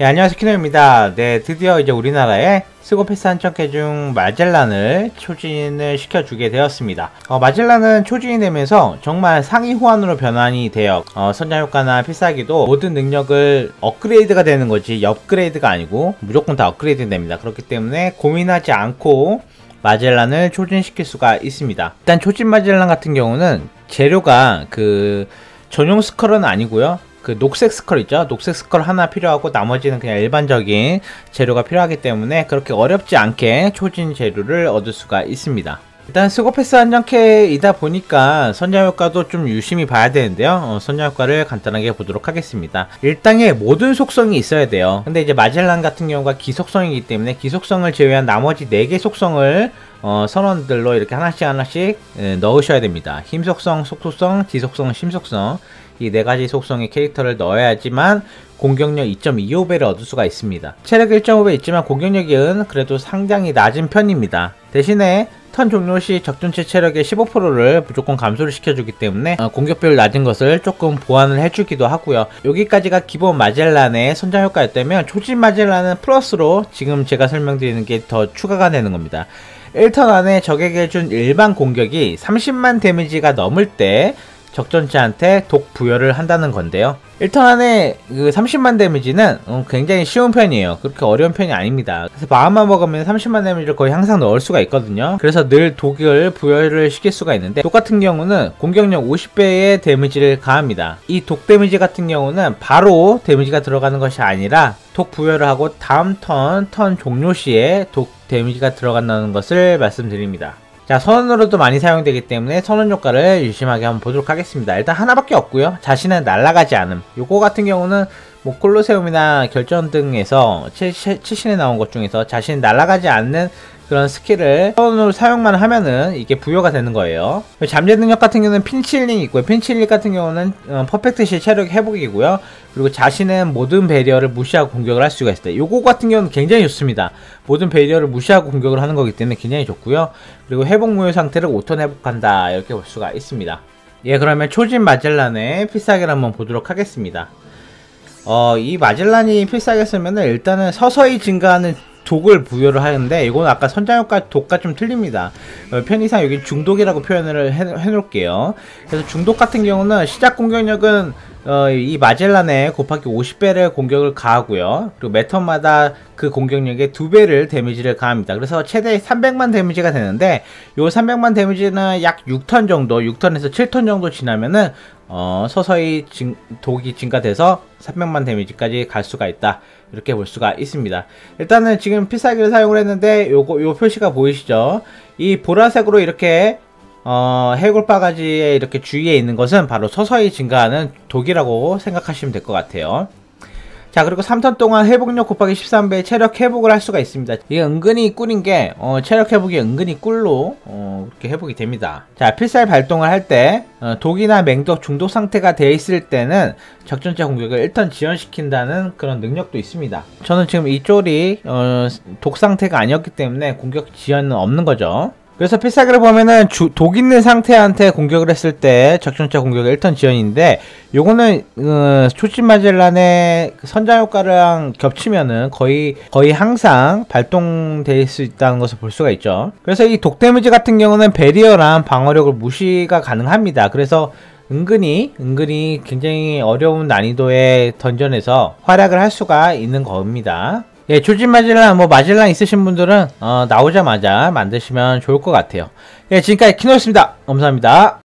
예, 안녕하세요 키노입니다. 네, 드디어 이제 우리나라에 스고패스 한척회 중 마젤란을 초진을 시켜주게 되었습니다. 어, 마젤란은 초진이 되면서 정말 상위 호환으로 변환이 되어 어, 선장 효과나 필살기도 모든 능력을 업그레이드가 되는 거지 업그레이드가 아니고 무조건 다 업그레이드 됩니다. 그렇기 때문에 고민하지 않고 마젤란을 초진시킬 수가 있습니다. 일단 초진 마젤란 같은 경우는 재료가 그 전용 스컬은 아니고요. 그 녹색 스컬 있죠? 녹색 스컬 하나 필요하고 나머지는 그냥 일반적인 재료가 필요하기 때문에 그렇게 어렵지 않게 초진 재료를 얻을 수가 있습니다. 일단 스고패스 한정캐이다 보니까 선장 효과도 좀 유심히 봐야 되는데요. 어, 선장 효과를 간단하게 보도록 하겠습니다. 일당의 모든 속성이 있어야 돼요. 근데 이제 마젤란 같은 경우가 기속성이기 때문에 기속성을 제외한 나머지 4개 속성을 어, 선원들로 이렇게 하나씩 하나씩 에, 넣으셔야 됩니다. 힘속성, 속도성, 지속성, 심속성 이 네 가지 속성의 캐릭터를 넣어야지만 공격력 2.25배를 얻을 수가 있습니다. 체력 1.5배 있지만 공격력은 그래도 상당히 낮은 편입니다. 대신에 턴 종료 시 적전체 체력의 15%를 무조건 감소를 시켜주기 때문에 어, 공격비율 낮은 것을 조금 보완을 해주기도 하고요. 여기까지가 기본 마젤란의 선장 효과였다면 초진 마젤란은 플러스로 지금 제가 설명드리는 게 더 추가가 되는 겁니다. 1턴 안에 적에게 준 일반 공격이 30만 데미지가 넘을 때 적전체한테 독 부여를 한다는 건데요. 1턴 안에 그 30만 데미지는 어, 굉장히 쉬운 편이에요. 그렇게 어려운 편이 아닙니다. 그래서 마음만 먹으면 30만 데미지를 거의 항상 넣을 수가 있거든요. 그래서 늘 독을 부여를 시킬 수가 있는데 독 같은 경우는 공격력 50배의 데미지를 가합니다. 이 독 데미지 같은 경우는 바로 데미지가 들어가는 것이 아니라 독 부여를 하고 다음 턴, 턴 종료 시에 독 데미지가 들어간다는 것을 말씀드립니다. 자 선언으로도 많이 사용되기 때문에 선언 효과를 유심하게 한번 보도록 하겠습니다. 일단 하나밖에 없고요. 자신은 날아가지 않음. 요거 같은 경우는 뭐 콜로세움이나 결전 등에서 최신에 나온 것 중에서 자신 날아가지 않는 그런 스킬을 선으로 사용만 하면은 이게 부여가 되는 거예요. 잠재 능력 같은 경우는 핀칠링이 있고요. 핀칠링 같은 경우는 어, 퍼펙트 시 체력 회복이고요. 그리고 자신은 모든 배리어를 무시하고 공격을 할 수가 있어요. 요거 같은 경우는 굉장히 좋습니다. 모든 배리어를 무시하고 공격을 하는 거기 때문에 굉장히 좋고요. 그리고 회복 무효 상태를 5턴 회복한다. 이렇게 볼 수가 있습니다. 예, 그러면 초진 마젤란의 필살기를 한번 보도록 하겠습니다. 어, 이 마젤란이 필살기 쓰면은 일단은 서서히 증가하는 독을 부여를 하는데 이건 아까 선장효과 독과 좀 틀립니다. 어, 편의상 여기 중독이라고 표현을 해, 해놓을게요. 그래서 중독 같은 경우는 시작 공격력은 어, 이 마젤란에 곱하기 50배를 공격을 가하고요. 그리고 매 턴마다 그 공격력의 2배를 데미지를 가합니다. 그래서 최대 300만 데미지가 되는데 요 300만 데미지는 약 6턴 정도, 6턴에서 7턴 정도 지나면은 어, 서서히 진, 독이 증가돼서 300만 데미지까지 갈 수가 있다. 이렇게 볼 수가 있습니다. 일단은 지금 필살기를 사용을 했는데 요거 요 표시가 보이시죠? 이 보라색으로 이렇게 어, 해골 바가지에 이렇게 주위에 있는 것은 바로 서서히 증가하는 독이라고 생각하시면 될 것 같아요. 자 그리고 3턴 동안 회복력 곱하기 13배 체력 회복을 할 수가 있습니다. 이게 은근히 꿀인 게 어, 체력 회복이 은근히 꿀로 어, 그렇게 회복이 됩니다. 자 필살 발동을 할때 어, 독이나 맹독 중독 상태가 돼 있을 때는 적전체 공격을 1턴 지연시킨다는 그런 능력도 있습니다. 저는 지금 이 쫄이 어, 독 상태가 아니었기 때문에 공격 지연은 없는 거죠 그래서 필살기를 보면은 주, 독 있는 상태한테 공격을 했을 때 적전차 공격 1턴 지연인데 요거는 어, 초침 마젤란의 선장 효과랑 겹치면은 거의 거의 항상 발동될 수 있다는 것을 볼 수가 있죠. 그래서 이 독 데미지 같은 경우는 베리어랑 방어력을 무시가 가능합니다. 그래서 은근히 은근히 굉장히 어려운 난이도의 던전에서 활약을 할 수가 있는 겁니다. 예, 조진 마젤란, 뭐, 마젤란 있으신 분들은, 어, 나오자마자 만드시면 좋을 것 같아요. 예, 지금까지 키노였습니다. 감사합니다.